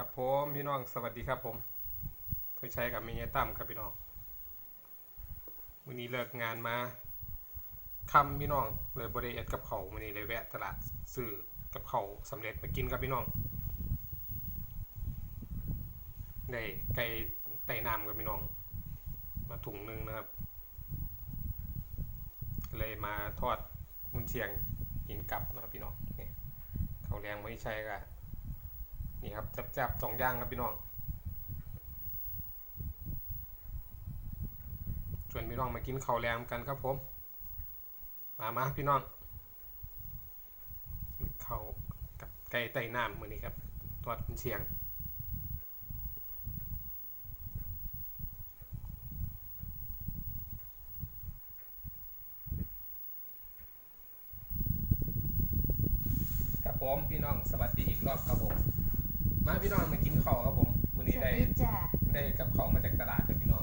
ครับผมพี่น้องสวัสดีครับผมผู้ใช้กับเมียตั้มครับพี่น้องวันนี้เลิกงานมาคำพี่น้องเลยบริเอดกับเขาวันนี้เลยแวะตลาดซื้อกับเขาวสำเร็จมากินครับพี่น้องได้ไก่ไต่น้ำกับพี่น้อง มาถุงหนึงนะครับ เลยมาทอดมุนเชียงหินกลับนะครับพี่น้องนี่เขาแรงไม่ใช่กะ นี่ครับจับๆสองอย่างครับพี่น้องชวนพี่น้องมากินข้าวแรงกันครับผม มามาพี่น้องข้าวกับไก่ไต่น้ำมือนี้ครับทอดกุนเชียงครับผมพี่น้องสวัสดีอีกรอบครับผม มาพี่น้องมากินข้าวครับผมมื้อสนี้วัสได้ดีจ้ะได้กับข้าวมาจากตลาดครับพี่น้อง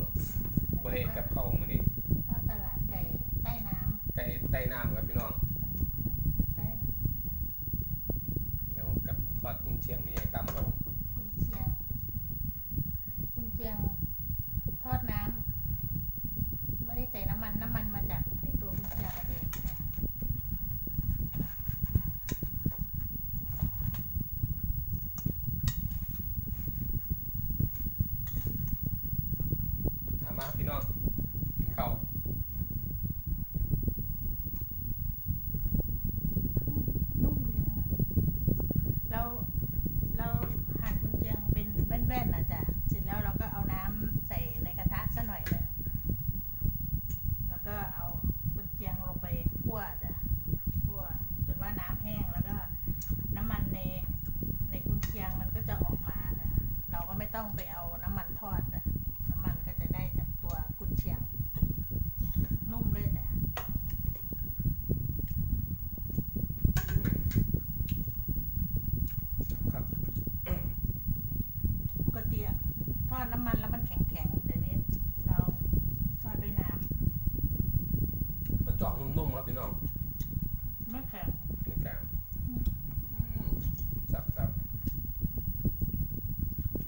บ่ได้กับข้าวมื้อนี้เข้าตลาดไก่ใต้น้ไก่ใต้น้ำครับพี่น้องำใต้น้แล้วผมกับทอดกุนเชียงมีไอ้ตำครับผมำคุณเชียงคุณเชียงทอดน้ำไม่ได้ใส่น้ำมันน้ำมันมาจากในตัวคุณเชียงเองจ้ะ ถา มาพี่น้องกินข้าวนุ่มเลยนะเราเราหั่นคุณเชียงเป็นแว่นๆนะจ้ะเสร็จแล้วเราก็เอาน้ำใส่ในกระทะสักหน่อยนึงแล้วก็เอาคุณเชียงลงไปคั่วจ้ะคั่วจนว่าน้ำแห้งแล้วก็น้ำมันในในกุนเชียงมันก็จะออกมาจ้ะเราก็ไม่ต้องไปเอาน้ำมันทอดจ้ะน้ำมันก็จะได้จากตัวกุนเชียง นุ่มด้วยจ้ะ ครับ ปกติอะทอ ดน้ำมันแล้วมันแข็งๆเดี๋ยวนี้ เราทอดด้วยน้มันเจาะนุ่มๆครับพี่น้องำไม่แข็งเป็นกลางอืมสับสับ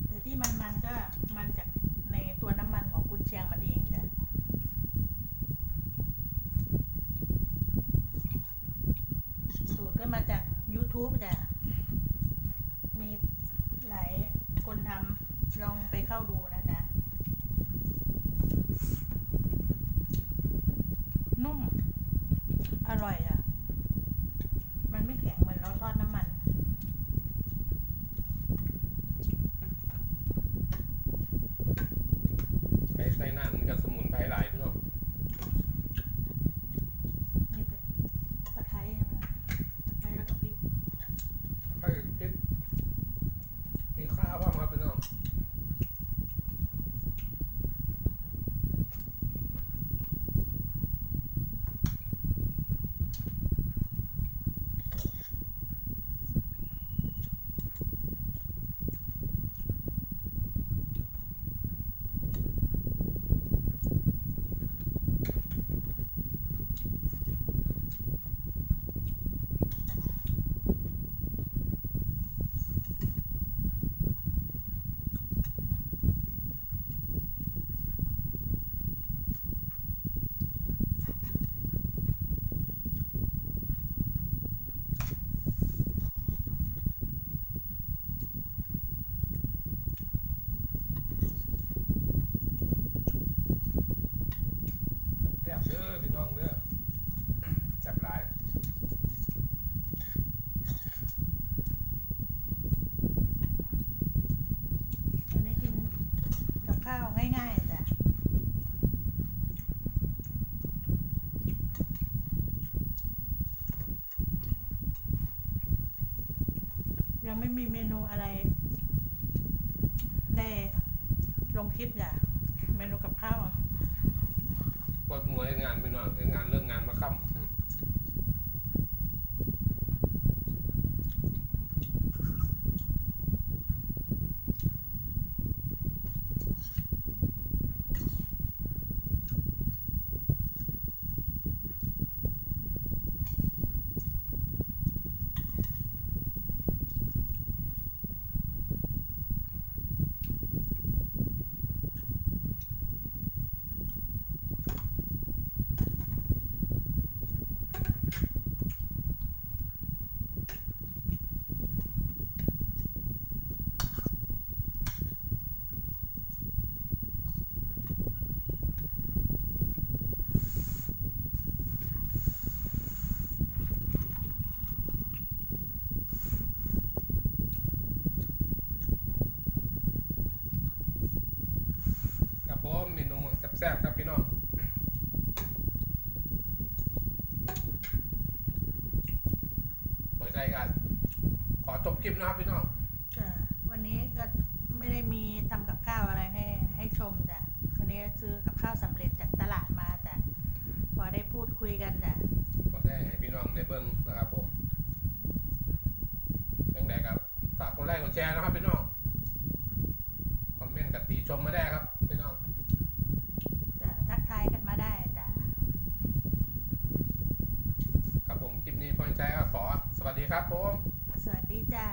แต่ที่มันมันๆก็มันจากในตัวน้ำมันของกุนเชียงมันเองจ้ะสูตรก็มาจาก YouTube จ้ะมีหลายคนทำ ลองไปเข้าดูนะจ๊ะนุ่ม อร่อยอะ มันไม่แข็งเหมือนเราทอดน้ำมัน ไปใส่น้ำมันก็สมุนไพรหลายพี่น้อง นี่เป็นตะไคร้ใช่ไหมตะไคร้แล้วก็พริก ค่อยพริกมีข้าวบ้างครับพี่น้อง แซ่บเด้อพี่น้องเด้อแซ่บหลาย วันนี้กินกับข้าวง่ายๆจ้ะ ยังไม่มีเมนูอะไร ได้ลงคลิปอย่าเมนูกับข้าว ปวดหัวให้งานพี่น้องให้งานเรื่องงานมาค่ำ แซ่บๆครับพี่น้องเปิดใจกัน ขอจบคลิปนะครับพี่น้องจ้ะวันนี้ก็ไม่ได้มีทำกับข้าวอะไรให้ ให้ชมจ้ะวันนี้ซื้อกับข้าวสำเร็จจากตลาดมาจ้ะพอได้พูดคุยกันจ้ะขอได้ให้พี่น้องได้เบิ้งนะครับผมยังไงครับฝากกดไลค์กดแชร์นะครับพี่น้อง คอมเมนต์กับติชมมาได้ครับพี่น้อง จ้ะทักทายกันมาได้จ้ะ ครับผมคลิปนี้พอใจก็ขอสวัส ดีครับผม สวัสดีจ้า